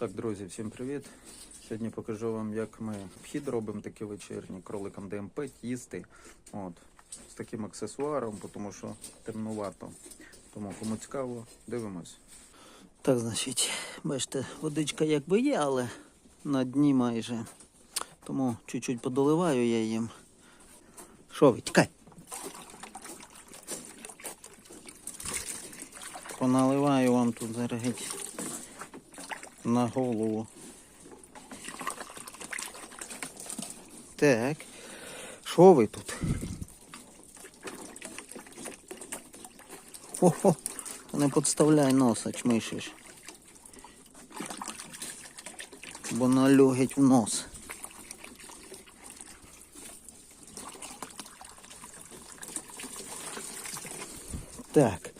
Так, друзі, всім привіт. Сьогодні покажу вам, як ми вхід робимо такий вечірній кроликам ДМП їсти. От, з таким аксесуаром, тому що темнувато. Тому кому цікаво, дивимось. Так, значить, бачите, водичка якби є, але на дні майже. Тому чуть-чуть подоливаю я їм. Що ви, тікай. Поналиваю вам тут зараз на голову. Так. Що ви тут? Хо-хо. Не підставляй носа, чмишиш. Бо налюгить в нос. Так.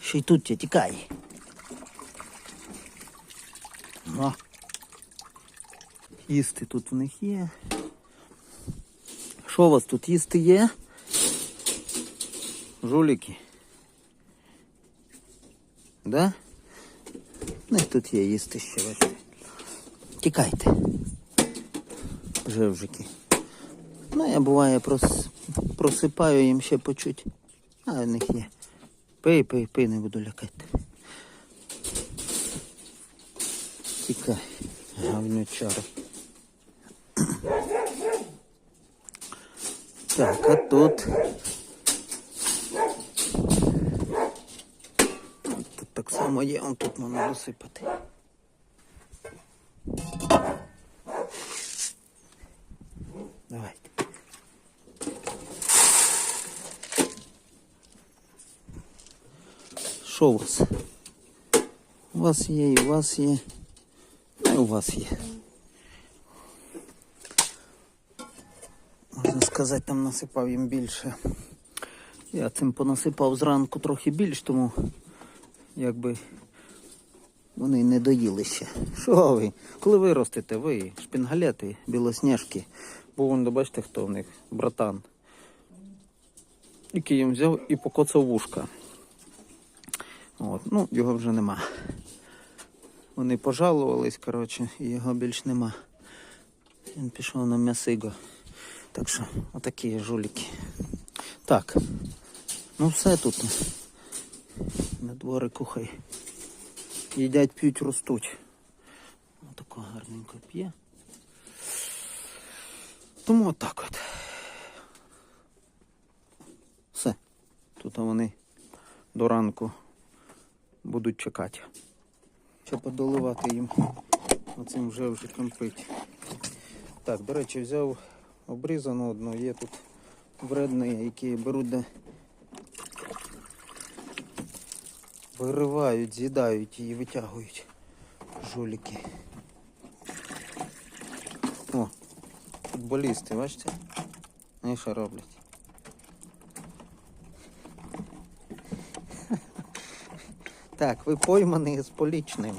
Ще й тут тікай. О. Їсти тут в них є. Що у вас тут їсти є? Жуліки. Да? У них тут є їсти ще бачите. Тікайте. Живжики. Ну, я буває прос... просипаю їм ще почуть. А в них є. Пий, пий, пий, не буду лякати. Тікай, гавнючара. Так, а тут. Тут так само є, он тут можна розсипати. Давайте. Що у вас? У вас є, і у вас є, і у вас є. Сказати, там насипав їм більше. Я цим понасипав зранку трохи більш, тому якби вони не доїли ще. Що ви? Коли виростете, ви шпінгалети, білосніжки. Бо вон, бачите, хто в них? Братан. Який їм взяв і покоцав вушка. От, ну, його вже нема. Вони пожалувались, коротше, і його більш нема. Він пішов на м'ясиго. Так що, отакі жуліки. Так. Ну все тут. На дворику хай. Їдять, п'ють, ростуть. Отако гарненько п'є. Тому отак от. Все. Тут вони до ранку будуть чекати. Щоб подоливати їм оцим вже вже пить. Так, до речі, взяв обрізану одну, є тут вредні, які беруть де виривають, з'їдають її, витягують жуліки. О, футболісти, бачите? Вони що роблять? Так, ви поймані з полічним.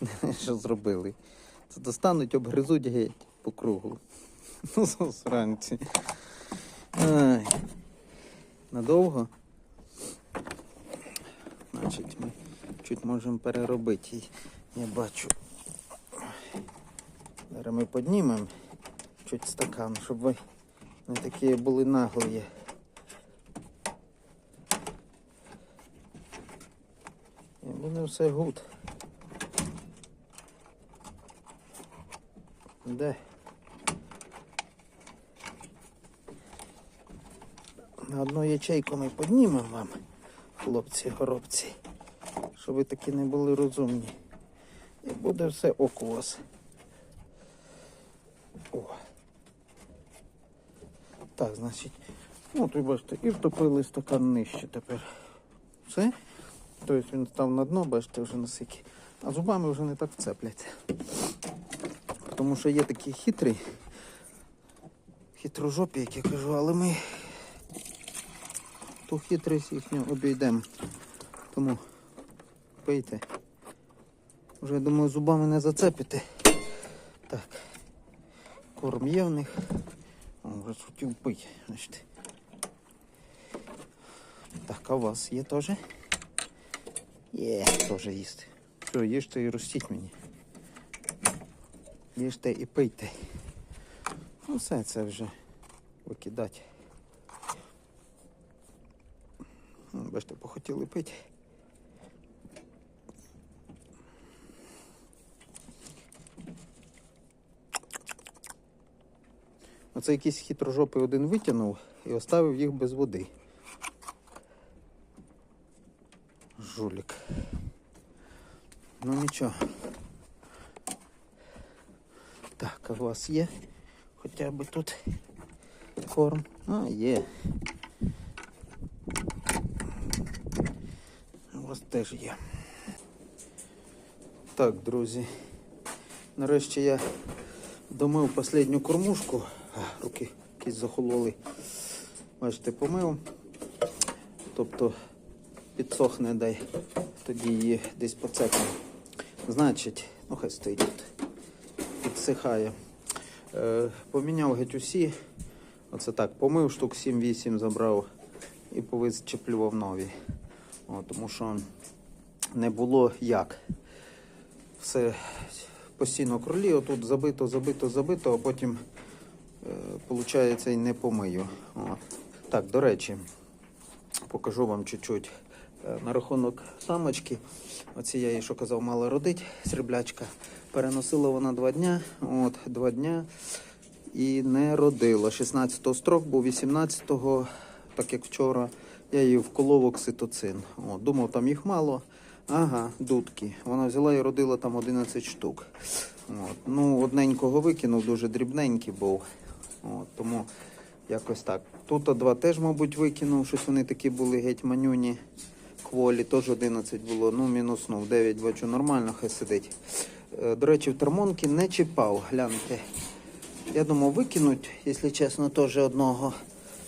Що зробили? Це достануть, обгризуть геть по кругу. Ну, засранці. Ай. Надовго? Значить, ми чуть можемо переробити її. Я бачу. Зараз ми піднімемо чуть стакан, щоб ви не такі були наглі. І буде все гуд. Де? Одну ячейку ми піднімемо вам, хлопці-горобці, щоб ви такі не були розумні. І буде все ок у вас. О. Так, значить, ну тут бачите, і втопили стакан нижче тепер. Все? Тобто він став на дно, бачите, вже насики. А зубами вже не так вцепляться. Тому що є такі хитрі, хитрожопі, як я кажу, але ми ту хитрість їхню обійдемо. Тому пийте. Вже я думаю, зубами не зацепите. Так. Корм є в них. О, вже хотів пити. Значить. Так, а у вас є теж? Є, теж їсти. Все, їжте і ростіть мені. їжте і пийте. Ну все це вже викидати. Ну, Бачите, похотіли пити. Оце якийсь хитрожопий один витягнув і оставив їх без води. Жулік. Ну нічого. Так, а у вас є хоча б тут корм? А, є. У вас теж є. Так, друзі. Нарешті я домив останню кормушку. Руки якісь захололи. Бачите, помив. Тобто підсохне дай. Тоді її десь поцепимо. Значить, ну хай стоїть тут. Підсихає. Е, поміняв геть усі. Оце так, помив штук 7-8 забрав і повичеплював нові. О, тому що не було як. Все постійно кролі, отут забито, забито, забито, а потім, виходить, і не помию. От. Так, до речі, покажу вам чуть-чуть е, на рахунок самочки. Оці я їй, що казав, мала родить, сріблячка. Переносила вона два дня, от, два дня і не родила. 16-го строк був 18-го, так як вчора, я її вколов окситоцин. От, думав, там їх мало. Ага, дудки. Вона взяла і родила там 11 штук. От. Ну, одненького викинув, дуже дрібненький був. От, тому якось так. Тут два теж, мабуть, викинув, щось вони такі були геть манюні. Кволі теж 11 було, ну мінуснув. 9 бачу, нормально, хай сидить. Е, До речі, в термонки не чіпав, гляньте. Я думав, викинуть, якщо чесно, теж одного.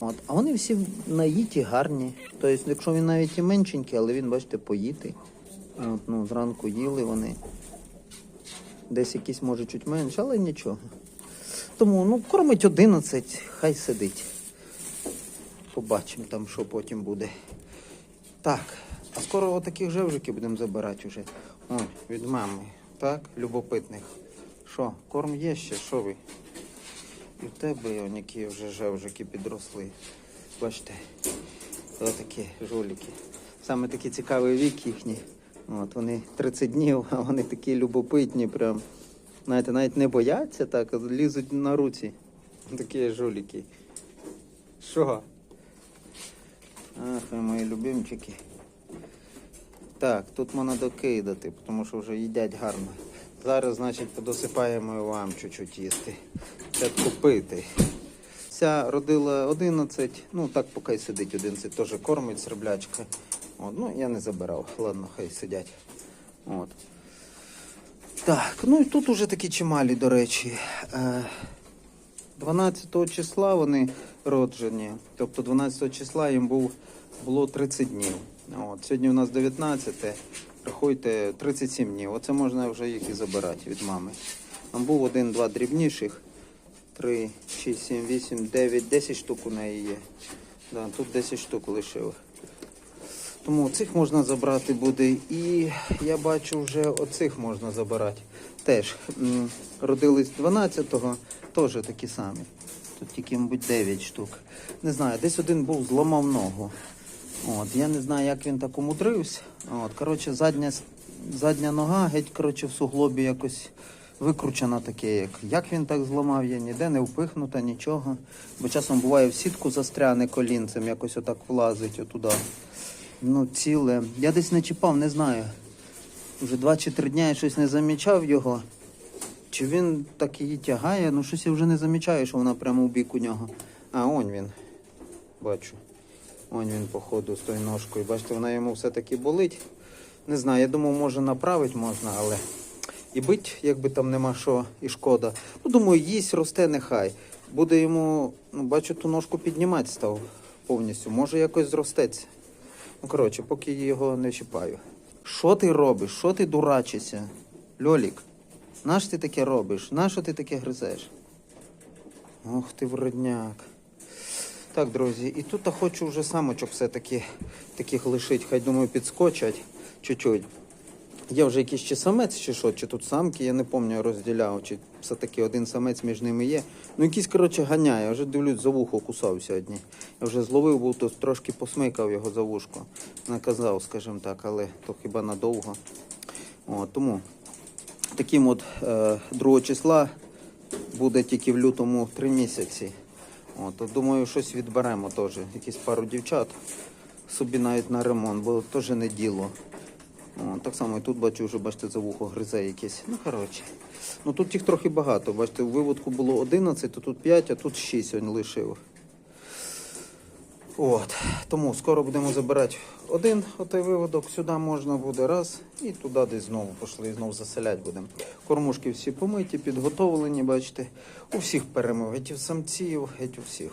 От. А вони всі наїті, гарні. Тобто, якщо він навіть і меншенький, але він, бачите, поїти. От, ну, зранку їли вони. Десь якісь може чуть менше, але нічого. Тому ну, кормить 11, хай сидить. Побачимо там, що потім буде. Так, а скоро отаких жевжиків будемо забирати вже. Ой, від мами. Так, любопитних. Що, корм є ще, що ви? І в тебе он, які вже жевжики підросли. Бачите, отакі жуліки. Саме такий цікавий вік їхній. От, вони 30 днів, а вони такі любопитні, прям. Знаєте, навіть не бояться так, лізуть на руці. Такі жуліки. Що? Ах, мої любимчики. Так, тут можна докидати, тому що вже їдять гарно. Зараз, значить, подосипаємо вам чуть-чуть їсти. Це купити. Ця родила 11, ну так поки сидить 11, теж кормить сріблячка. От, ну я не забирав. Ладно, хай сидять. От. Так, ну і тут уже такі чималі, до речі. Е, 12 числа вони роджені. Тобто 12 числа їм був, було 30 днів. От, сьогодні у нас 19, рахуйте 37 днів. Оце можна вже їх і забирати від мами. Там був один-два дрібніших. 3, 6, 7, 8, 9, 10 штук у неї є. Да, тут 10 штук лишив. Тому цих можна забрати буде. І я бачу, вже оцих можна забирати. Теж родились 12-го, теж такі самі. Тут тільки, мабуть, 9 штук. Не знаю, десь один був, зламав ногу. От, я не знаю, як він так умудрився. От, коротше, задня, задня нога геть коротше, в суглобі якось викручена таке, як. Як він так зламав, я ніде не впихнута, нічого. Бо часом буває в сітку застряне колінцем, якось отак влазить отуда. Ну, ціле. Я десь не чіпав, не знаю. Вже два чи три дня я щось не замічав його. Чи він так її тягає? Ну щось я вже не замічаю, що вона прямо в бік у нього. А, он він. Бачу. Он він, походу, з тою ножкою. Бачите, вона йому все-таки болить. Не знаю, я думав, може направити можна, але і бить, якби там нема що, і шкода. Ну, думаю, їсть, росте, нехай. Буде йому, ну, бачу, ту ножку піднімати став повністю. Може якось зростеться. Ну, коротше, поки його не чіпаю. Що ти робиш? Що ти дурачишся? Льолік, наш ти таке робиш? Нащо ти таке гризеш? Ох ти вродняк. Так, друзі, і тут я хочу вже самочок все-таки таких лишити. Хай думаю, підскочать чуть-чуть. Є вже якийсь чи самець, чи що, чи тут самки, я не пам'ятаю, розділяв, чи все-таки один самець між ними є. Ну якийсь, коротше, ганяє, я вже дивлюсь, за вухо кусав сьогодні. Я вже зловив, був то трошки посмикав його за вушко. Наказав, скажімо так, але то хіба надовго. О, тому таким от е, 2 числа буде тільки в лютому 3 місяці. От, думаю, щось відберемо теж. Якісь пару дівчат собі навіть на ремонт, бо теж не діло. От, так само і тут бачу, вже бачите, за вухо гризе якесь. Ну, коротше. Ну тут їх трохи багато. Бачите, у виводку було 11, то тут 5, а тут 6 він лишив. От. Тому скоро будемо забирати один отой виводок, сюди можна буде раз, і туди десь знову пішли, і знову заселяти будемо. Кормушки всі помиті, підготовлені, бачите. У всіх перемив, геть у самців, геть у всіх.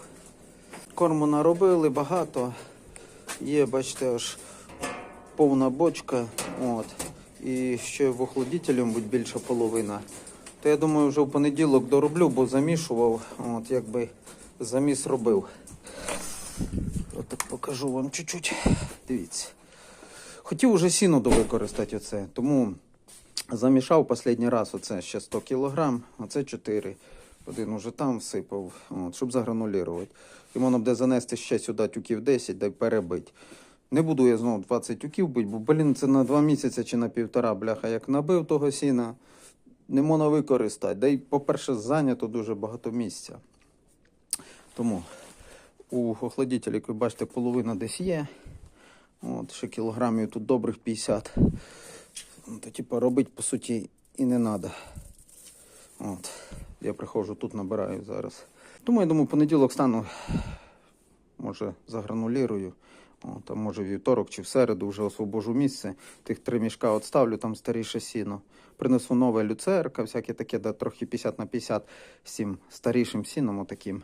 Корму наробили багато. Є, бачите, аж повна бочка. От. І ще в охолодителі, мабуть, більша половина. То я думаю, вже в понеділок дороблю, бо замішував. От, якби заміс робив. Покажу вам чуть-чуть. Дивіться. Хотів уже сіно довикористати оце, тому замішав останній раз оце ще 100 кг, оце 4. Один уже там всипав, от, щоб загранулірувати. І можна буде занести ще сюди тюків 10, дай перебити. Не буду я знову 20 тюків бити, бо, блін, це на 2 місяці чи на півтора, бляха, як набив того сіна, не можна використати. Да й, по-перше, зайнято дуже багато місця. Тому у охладителі, як ви бачите, половина десь є. От, ще кілограмів тут добрих 50. Ну, То, типу, робити, по суті, і не треба. От. Я приходжу тут, набираю зараз. Тому я думаю, понеділок стану, може, загранулірую. От, а може вівторок чи в середу вже освобожу місце. Тих три мішка отставлю, там старіше сіно. Принесу нове люцерка, всяке таке, да, трохи 50 на 50 з цим старішим сіном отаким.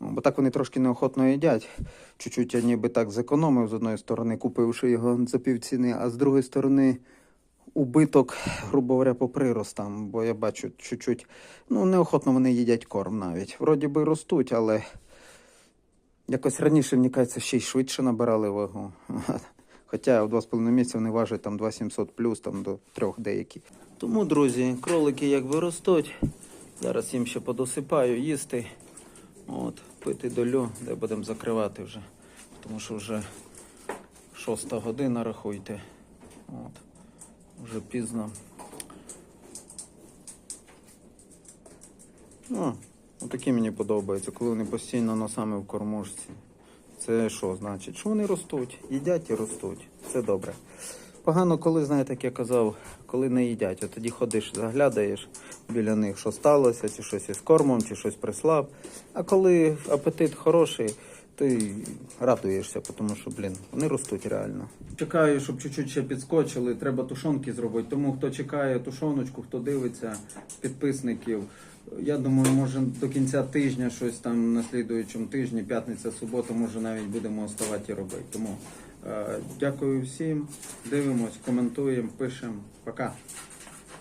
Ну, Бо так вони трошки неохотно їдять. Чуть-чуть я ніби так зекономив з одної сторони, купивши його за півціни, а з другої сторони убиток, грубо говоря, по приростам. Бо я бачу чуть-чуть, ну, неохотно вони їдять корм навіть. Вроді би ростуть, але якось раніше, мені кажеться, ще й швидше набирали вагу. Хоча в 2,5 місяці вони важать там 2700 плюс, там до 3 деякі. Тому, друзі, кролики якби ростуть. Зараз їм ще подосипаю їсти. От, пити долю, де будемо закривати вже. Тому що вже шоста година, рахуйте. От. Вже пізно. Ну, отакі мені подобаються, коли вони постійно носами в кормушці. Це що значить? Що вони ростуть? Їдять і ростуть. Це добре. Погано, коли, знаєте, як я казав, коли не їдять, от тоді ходиш, заглядаєш біля них, що сталося, чи щось із кормом, чи щось прислав. А коли апетит хороший, ти радуєшся, тому що, блін, вони ростуть реально. Чекаю, щоб чуть-чуть ще підскочили, треба тушонки зробити. Тому хто чекає тушоночку, хто дивиться, підписників. Я думаю, може до кінця тижня щось там на слідуючому тижні, п'ятниця, субота, може навіть будемо оставати і робити. Тому е, дякую всім, дивимось, коментуємо, пишемо. Пока.